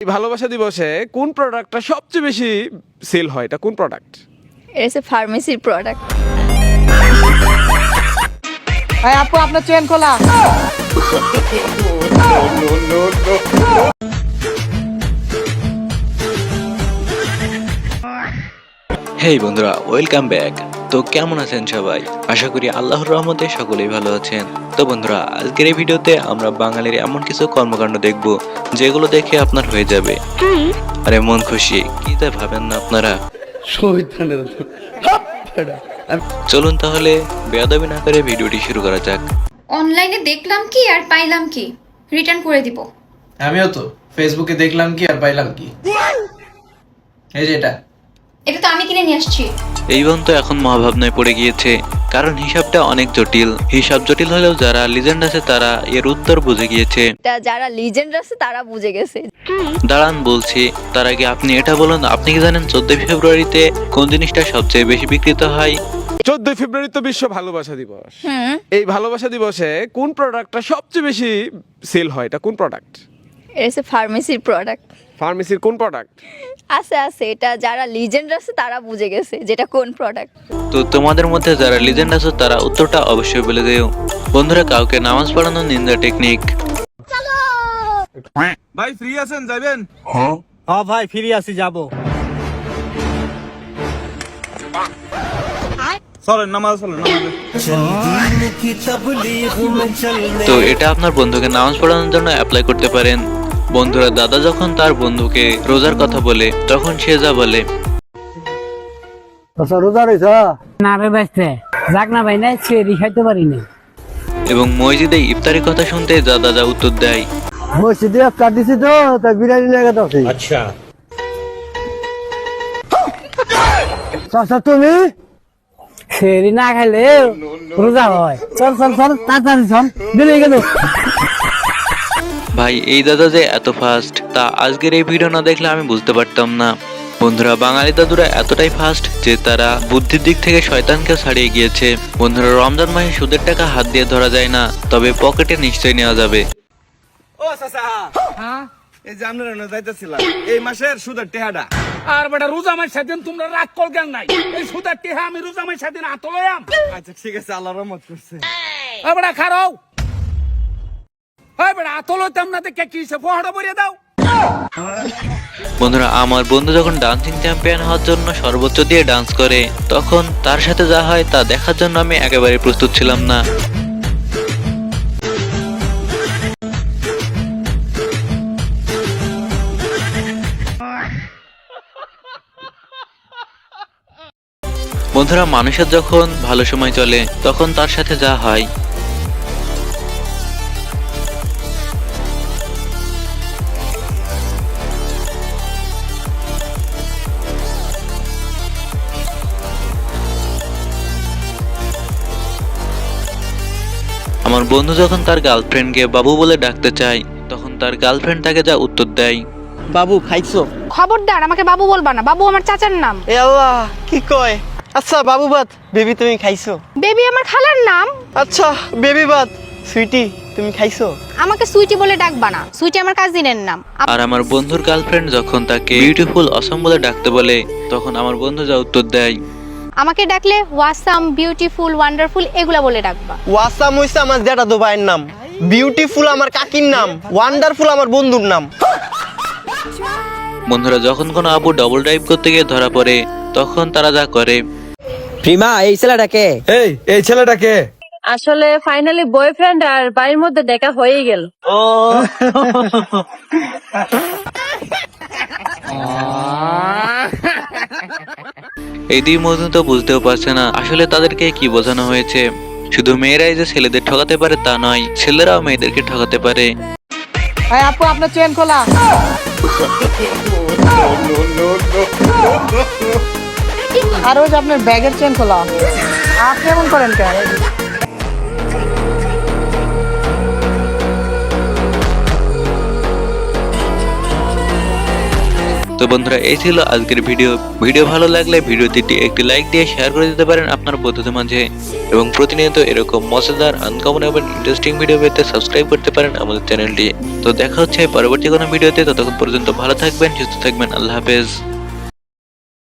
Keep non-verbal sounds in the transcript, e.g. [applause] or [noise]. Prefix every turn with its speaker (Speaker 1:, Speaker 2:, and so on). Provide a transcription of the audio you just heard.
Speaker 1: এই ভালোবাসা দিবসে কোন প্রোডাক্টটা সবচেয়ে বেশি সেল হয় এটা কোন প্রোডাক্ট
Speaker 2: এটা ফার্মেসির প্রোডাক্ট
Speaker 3: ভাই আপু আপনার চেন খোলা
Speaker 4: হেই বন্ধুরা ওয়েলকাম ব্যাক তো কেমন আছেন সবাই? আশা করি আল্লাহর রহমতে সকলেই ভালো আছেন। তো বন্ধুরা আজকের এই ভিডিওতে আমরা বাঙালির এমন কিছু কর্মকাণ্ড দেখব যেগুলো দেখে আপনার হয়ে যাবে। আরে মন খুশি কি তা ভাবেন না আপনারা? চলুন তাহলে বেয়াদবি না করে ভিডিওটি শুরু করা যাক।
Speaker 5: অনলাইনে দেখলাম কি আর পাইলাম কি? রিটার্ন করে দিব।
Speaker 6: আমিও তো। ফেসবুকে দেখলাম কি আর পাইলাম কি? এই যে এটা।
Speaker 5: এটা তো আমি কিনে নিয়ে আসছি।
Speaker 4: এই বোন তো এখন মহাভাবনায় পড়ে গিয়েছে কারণ হিসাবটা অনেক জটিল। হিসাব জটিল হলেও যারা লিজেন্ড আছে তারা এর উত্তর বুঝে গিয়েছে।
Speaker 2: এটা যারা লিজেন্ড আছে তারা বুঝে গেছে।
Speaker 4: দাঁড়ান বলছি তার আগে আপনি এটা বলুন আপনি কি জানেন চোদ্দই ফেব্রুয়ারিতে কোন জিনিসটা সবচেয়ে বেশি বিক্রিত হয়?
Speaker 1: চোদ্দই ফেব্রুয়ারি তো বিশ্ব ভালোবাসা দিবস। এই ভালোবাসা দিবসে কোন প্রোডাক্টটা সবচেয়ে বেশি সেল হয়? এটা কোন প্রোডাক্ট
Speaker 2: এটা ফার্মেসির প্রোডাক্ট
Speaker 1: ফার্মেসির কোন প্রোডাক্ট
Speaker 2: আছে আছে এটা যারা লিজেন্ড আছে তারা বুঝে গেছে যেটা কোন প্রোডাক্ট
Speaker 4: তো তোমাদের মধ্যে যারা লিজেন্ড আছে তারা উত্তরটা অবশ্যই বলে দিও। বন্ধুরা কাউকে নামাজ পড়ানোর নিন্দা টেকনিক
Speaker 1: ভাই ফ্রি আছেন? যাবেন
Speaker 3: হ্যাঁ। ভাই ফিরে আছি যাব।
Speaker 4: তো এটা আপনার বন্ধুকে নামাজ পড়ানোর জন্য অ্যাপ্লাই করতে পারেন। বন্ধুরা দাদা যখন তার বন্ধুকে রোজার কথা বলে তখন সে যা বলে।
Speaker 3: রোজা রয়েছ
Speaker 7: না রে বাইতে যাক না ভাই না চেরি খাইতে পারি না
Speaker 4: এবং মসজিদে ইফতারি কথা শুনতে যা দাদা উত্তর দেয়।
Speaker 3: মসজিদে কাট দিছি তো তাই বিরিয়ানি লেগে তো আচ্ছা। চাচা তুমি?
Speaker 7: চেরি না খাইলে রোজা হয়। চল চল চল তাড়াতাড়ি চল দিলে গেল।
Speaker 4: ভাই এই দাদা যে এত ফাস্ট তা আজকের এই ভিডিও না দেখলে আমি বুঝতে পারতাম না। বন্ধুরা বাঙালি দাদুরা এতটাই ফাস্ট যে তারা বুদ্ধির দিক থেকে শয়তানকে ছাড়িয়ে গিয়েছে। বন্ধুরা রমজান মাসে সুদের টাকা হাত দিয়ে ধরা যায় না তবে পকেটে নিশ্চয়ই নেওয়া যাবে।
Speaker 1: ও চাচা এই যে আমরা যাইতেছিলাম এই মাসের সুদের টেহাডা
Speaker 8: আর বেটা রোজা মাস সেদিন তোমরা রাগ কল কেন নাই। এই সুতার টিহা আমি রোজা মাস সেদিন
Speaker 1: আচ্ছা ঠিক আছে আল্লাহ রহমত করছে।
Speaker 8: বেটা খারাও।
Speaker 4: বন্ধুরা, আমার বন্ধু যখন ডান্সিং চ্যাম্পিয়ন হওয়ার জন্য সর্বোচ্চ দিয়ে ডান্স করে, তখন তার সাথে যা হয় তা দেখার জন্য আমি একেবারে প্রস্তুত ছিলাম না। বন্ধুরা, মানুষের যখন ভালো সময় চলে, তখন তার সাথে যা হয় আমার বন্ধু যখন তার গার্লফ্রেন্ডকে বাবু বলে ডাকতে চায় তখন তার গার্লফ্রেন্ড তাকে যা উত্তর দেয়।
Speaker 3: বাবু খাইছো?
Speaker 9: খবরদার আমাকে বাবু বলবা না। বাবু আমার চাচার নাম।
Speaker 3: এ আল্লাহ কি কয়? আচ্ছা বাবু বাত বেবি তুমি খাইছো?
Speaker 9: বেবি আমার খালার নাম।
Speaker 3: আচ্ছা বেবি বাত সুইটি তুমি খাইছো?
Speaker 9: আমাকে সুইটি বলে ডাকবা না। সুইটি আমার কাজিনের নাম।
Speaker 4: আর আমার বন্ধুর গার্লফ্রেন্ড যখন তাকে বিউটিফুল অসম বলে ডাকতে বলে তখন আমার বন্ধু যা উত্তর দেয়।
Speaker 9: আমাকে ডাকলে ওয়াসাম বিউটিফুল ওয়ান্ডারফুল এগুলা বলে ডাকবা।
Speaker 3: ওয়াসাম হইছে আমার জেঠা দুবাইয়ের নাম। বিউটিফুল আমার কাকির নাম ওয়ান্ডারফুল আমার বন্ধুর নাম।
Speaker 4: বন্ধুরা যখন কোনো আপু ডবল ড্রাইভ করতে গিয়ে ধরা পড়ে তখন তারা যা করে।
Speaker 3: প্রিমা এই ছেলেটাকে
Speaker 1: এই এই ছেলেটাকে
Speaker 10: আসলে ফাইনালি বয়ফ্রেন্ড আর বাড়ির মধ্যে দেখা হয়েই গেল।
Speaker 3: ও। [laughs]
Speaker 4: এই দুই মজুন তো বুঝতেও পারছে না, আসলে তাদেরকে কি বোঝানো হয়েছে? শুধু মেয়েরাই যে ছেলেদের ঠকাতে পারে তা নয়, ছেলেরাও মেয়েদেরকে ঠকাতে পারে।
Speaker 3: এই আপু, আপনার চেন খোলা। আর যে আপনার ব্যাগের চেন খোলা। আপনি এমন করেন কেন?
Speaker 4: তো বন্ধুরা, এই ছিল আজকের ভিডিও। ভিডিও ভালো লাগলে ভিডিওটি একটি লাইক দিয়ে শেয়ার করে দিতে পারেন আপনার বন্ধুদের মাঝে। এবং প্রতিনিয়ত এরকম মজাদার আনকমন এবং ইন্টারেস্টিং ভিডিও পেতে সাবস্ক্রাইব করতে পারেন আমাদের চ্যানেলটি তো দেখা হচ্ছে পরবর্তী কোনো ভিডিওতে। ততক্ষণ পর্যন্ত ভালো থাকবেন, সুস্থ থাকবেন। আল্লাহ হাফেজ।